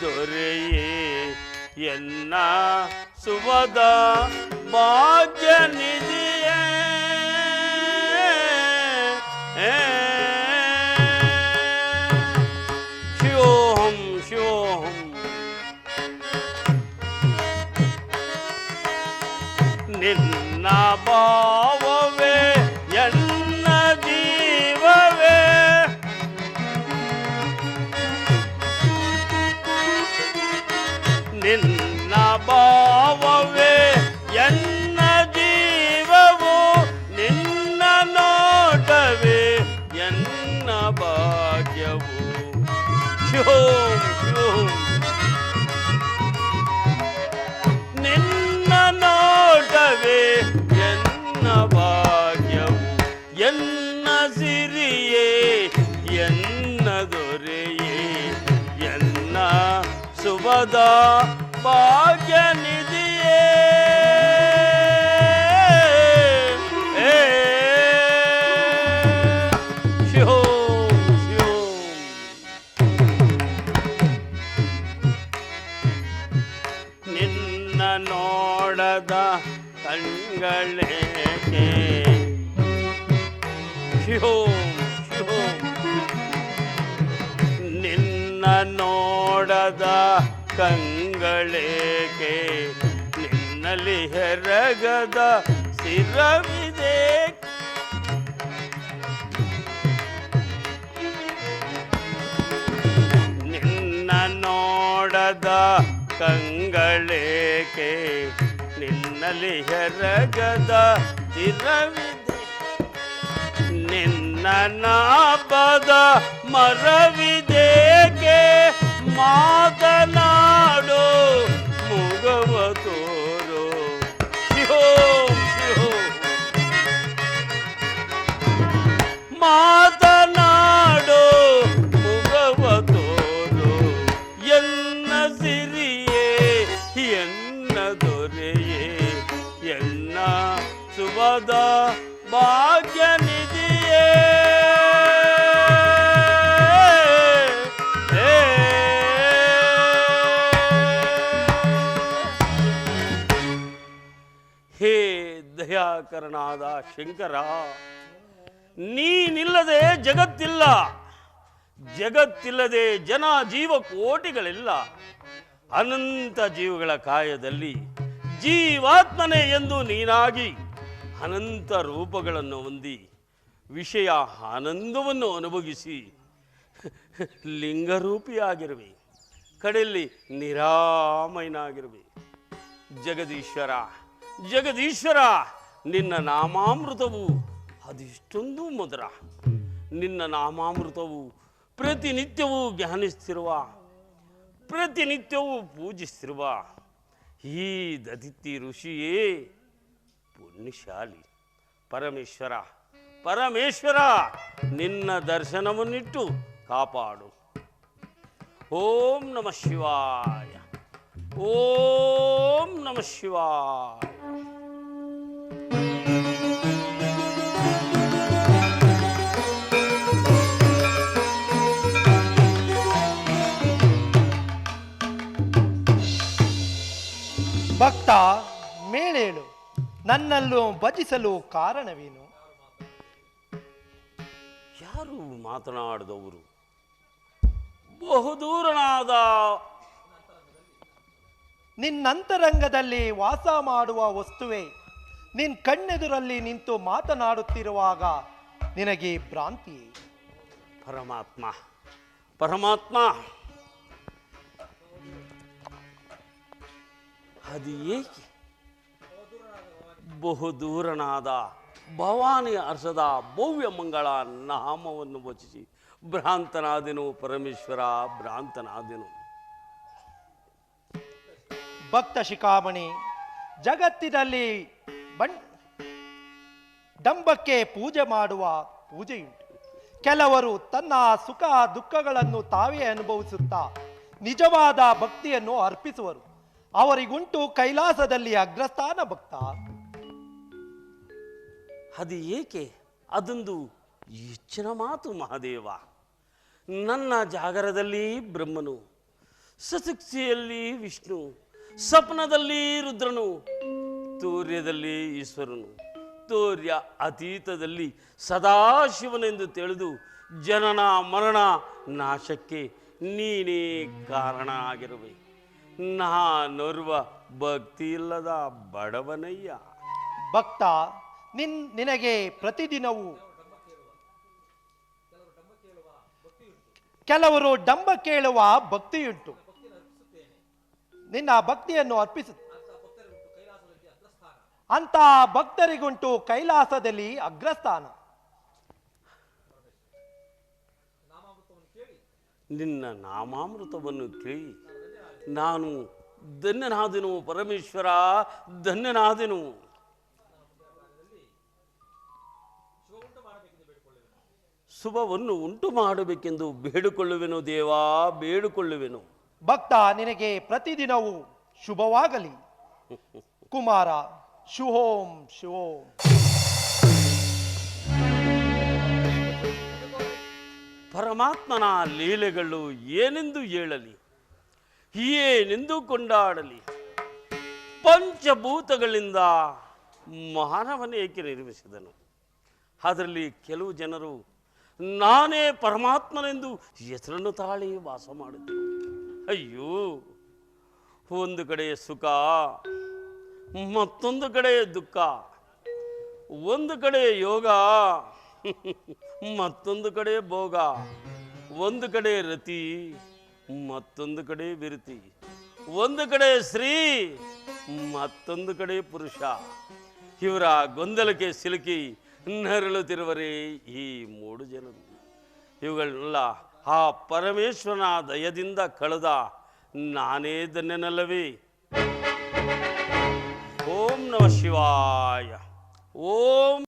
ದೊರೆಯೇ ಎನ್ನ ಸುವದ ಭಾಗ್ಯ ನಿಧಿಯೇ ಶಿವೋಹಂ ಶಿವೋಹಂ. ನಿನ್ನ ಭಾವವೇ ನಿನ್ನ ಸುಭದ ಭಾಗ್ಯ ನಿಧಿಯೇ ನಿನ್ನ ನೋಡದ ಕಣ್ಗಳೇಕೆ ಶಿವೋಂ ಶಿವೋಂ. ನಿನ್ನ ನೋಡದ ಕಂಗಳೇಕೆ? ನಿನ್ನಲ್ಲಿ ಹೆರಗದ ಸಿರವಿದೆ ನಿನ್ನ ನೋಡದ ಕಂಗಳೇಕೆ? ನಿನ್ನಲ್ಲಿ ಹೆರಗದ ಸಿರವಿದೆ ನಿನ್ನ ನಾಪದ ಮರವಿದೇಕೆ ಮಾತನಾಡು, ಮುಗವ ತೋರು. ಶಿಹೋ ಶಿಹೋ. ಮಾತನಾಡು, ಮುಗವ ತೋರು. ಎನ್ನ ಸಿರಿಯೇ, ಎನ್ನ ದೊರೆಯೇ, ಎನ್ನ ಸುಭದ ಭಾಗ್ಯ ದಯಾಕರನಾದ ಶಂಕರ, ನೀನಿಲ್ಲದೆ ಜಗತ್ತಿಲ್ಲ. ಜಗತ್ತಿಲ್ಲದೆ ಜನ ಜೀವ ಕೋಟಿಗಳಿಲ್ಲ ಅನಂತ ಜೀವಗಳ ಕಾಯದಲ್ಲಿ ಜೀವಾತ್ಮನೆ ಎಂದು ನೀನಾಗಿ ಅನಂತ ರೂಪಗಳನ್ನು ಹೊಂದಿ ವಿಷಯ ಆನಂದವನ್ನು ಅನುಭವಿಸಿ ಲಿಂಗರೂಪಿಯಾಗಿರುವೆ. ಕಡೆಯಲ್ಲಿ ನಿರಾಮಯನಾಗಿರುವೆ. ಜಗದೀಶ್ವರ ಜಗದೀಶ್ವರ! ನಿನ್ನ ನಾಮಾಮೃತವು ಅದೆಷ್ಟೊಂದು ಮಧುರ. ನಿನ್ನ ನಾಮಾಮೃತವು ಪ್ರತಿನಿತ್ಯವೂ ಧ್ಯಾನಿಸ್ತಿರುವ, ಪ್ರತಿನಿತ್ಯವೂ ಪೂಜಿಸ್ತಿರುವ ಈ ದದಿತಿ ಋಷಿಯೇ ಪುಣ್ಯಶಾಲಿ. ಪರಮೇಶ್ವರ ಪರಮೇಶ್ವರ, ನಿನ್ನ ದರ್ಶನವನ್ನಿಟ್ಟು ಕಾಪಾಡು. ಓಂ ನಮಃ ಶಿವಾಯ, ಓಂ ನಮಃ ಶಿವಾಯ. ಭಕ್ತ ಮೇಳೇಳು ನನ್ನಲ್ಲೂ ಭಜಿಸಲು ಕಾರಣವೇನು? ಯಾರು ಮಾತನಾಡಿದವರು? ಬಹುದೂರನಾದ ನಿನ್ನಂತರಂಗದಲ್ಲಿ ವಾಸ ಮಾಡುವ ವಸ್ತುವೆ ನಿನ್ ಕಣ್ಣೆದುರಲ್ಲಿ ನಿಂತು ಮಾತನಾಡುತ್ತಿರುವಾಗ ನಿನಗೆ ಭ್ರಾಂತಿ ಪರಮಾತ್ಮ ಪರಮಾತ್ಮ. ಅದು ಏಕೆ ಬಹುದೂರನಾದ ಭವಾನಿ ಅರ್ಷದ ಭವ್ಯ ಮಂಗಳ ನಾಮವನ್ನು ವಚಿಸಿ, ಭ್ರಾಂತನಾದೆನು ಪರಮೇಶ್ವರ, ಭ್ರಾಂತನಾದೆನು. ಭಕ್ತ ಶಿಖಾಮಣಿ, ಜಗತ್ತಿನಲ್ಲಿ ಬಣ್ ಡಂಬಕ್ಕೆ ಪೂಜೆ ಮಾಡುವ ಪೂಜೆಯುಂಟು. ಕೆಲವರು ತನ್ನ ಸುಖ ದುಃಖಗಳನ್ನು ತಾವೇ ಅನುಭವಿಸುತ್ತಾ, ನಿಜವಾದ ಭಕ್ತಿಯನ್ನು ಅರ್ಪಿಸುವರು. ಅವರಿಗುಂಟು ಕೈಲಾಸದಲ್ಲಿ ಅಗ್ರಸ್ಥಾನ ಭಕ್ತ. ಅದು ಏಕೆ? ಅದೊಂದು ಹೆಚ್ಚಿನ ಮಾತು ಮಹಾದೇವ. ನನ್ನ ಜಾಗರದಲ್ಲಿ ಬ್ರಹ್ಮನು ಸಶಕ್ತಿಯಲ್ಲಿ ವಿಷ್ಣು, ಸ್ವಪ್ನದಲ್ಲಿ ರುದ್ರನು, ತೂರ್ಯದಲ್ಲಿ ಈಶ್ವರನು, ತೂರ್ಯ ಅತೀತದಲ್ಲಿ ಸದಾಶಿವನೆಂದು ತಿಳಿದು ಜನನ ಮರಣ ನಾಶಕ್ಕೆ ನೀನೇ ಕಾರಣ ಆಗಿರುವೆ ನಾನೋರ್ವ ಭಕ್ತಿ ಇಲ್ಲದ ಬಡವನಯ್ಯ. ಭಕ್ತ ನಿನ್ ನಿನಗೆ ಪ್ರತಿದಿನವೂ ಕೆಲವರು ಡಂಬ ಕೇಳುವ ಭಕ್ತಿಯುಂಟು. ನಿನ್ನ ಭಕ್ತಿಯನ್ನು ಅರ್ಪಿಸ ಅಂತ ಭಕ್ತರಿಗುಂಟು ಕೈಲಾಸದಲ್ಲಿ ಅಗ್ರಸ್ಥಾನ. ನಿನ್ನ ನಾಮಾಮೃತವನ್ನು ಕೇಳಿ. ನಾನು ಧನ್ಯನಾದೆನು ಪರಮೇಶ್ವರ ಧನ್ಯನಾದೆನು. ಶುಭವನ್ನು ಉಂಟು ಮಾಡಬೇಕೆಂದು ಬೇಡಿಕೊಳ್ಳುವೆನು ದೇವಾ ಬೇಡಿಕೊಳ್ಳುವೆನು. ಭಕ್ತ ನಿನಗೆ ಪ್ರತಿದಿನವೂ ಶುಭವಾಗಲಿ. ಕುಮಾರ ಶುಭೋಂ ಶುಭೋಂ. ಪರಮಾತ್ಮನ ಲೀಲೆಗಳು ಏನೆಂದು ಹೇಳಲಿ? ಏನೆಂದು ಕೊಂಡಾಡಲಿ ಪಂಚಭೂತಗಳಿಂದ ಮಾನವನೇಕೆ ನಿರ್ಮಿಸಿದನು? ಅದರಲ್ಲಿ ಕೆಲವು ಜನರು, ನಾನೇ ಪರಮಾತ್ಮನೆಂದು ಹೆಸರನ್ನು ತಾಳಿ ವಾಸ ಮಾಡಿದರು. ಅಯ್ಯೋ, ಒಂದು ಕಡೆ ಸುಖ, ಮತ್ತೊಂದು ಕಡೆ ದುಃಖ, ಒಂದು ಕಡೆ ಯೋಗ, ಮತ್ತೊಂದು ಕಡೆ ಭೋಗ, ಒಂದು ಕಡೆ ರತಿ ಮತ್ತೊಂದು ಕಡೆ ಬಿರುತಿ ಒಂದು ಕಡೆ ಸ್ತ್ರೀ, ಮತ್ತೊಂದು ಕಡೆ ಪುರುಷ. ಇವರ ಗೊಂದಲಕ್ಕೆ ಸಿಲುಕಿ ನರಳುತ್ತಿರುವರೇ ಈ ಮೂಡು ಜನರು ಇವುಗಳನ್ನೆಲ್ಲ ಆ ಪರಮೇಶ್ವರನ ದಯದಿಂದ ಕಳೆದ ನಾನೇ ಧನ್ಯನಲ್ಲವೇ ಓಂ ನಮ ಶಿವಾಯ. ಓಂ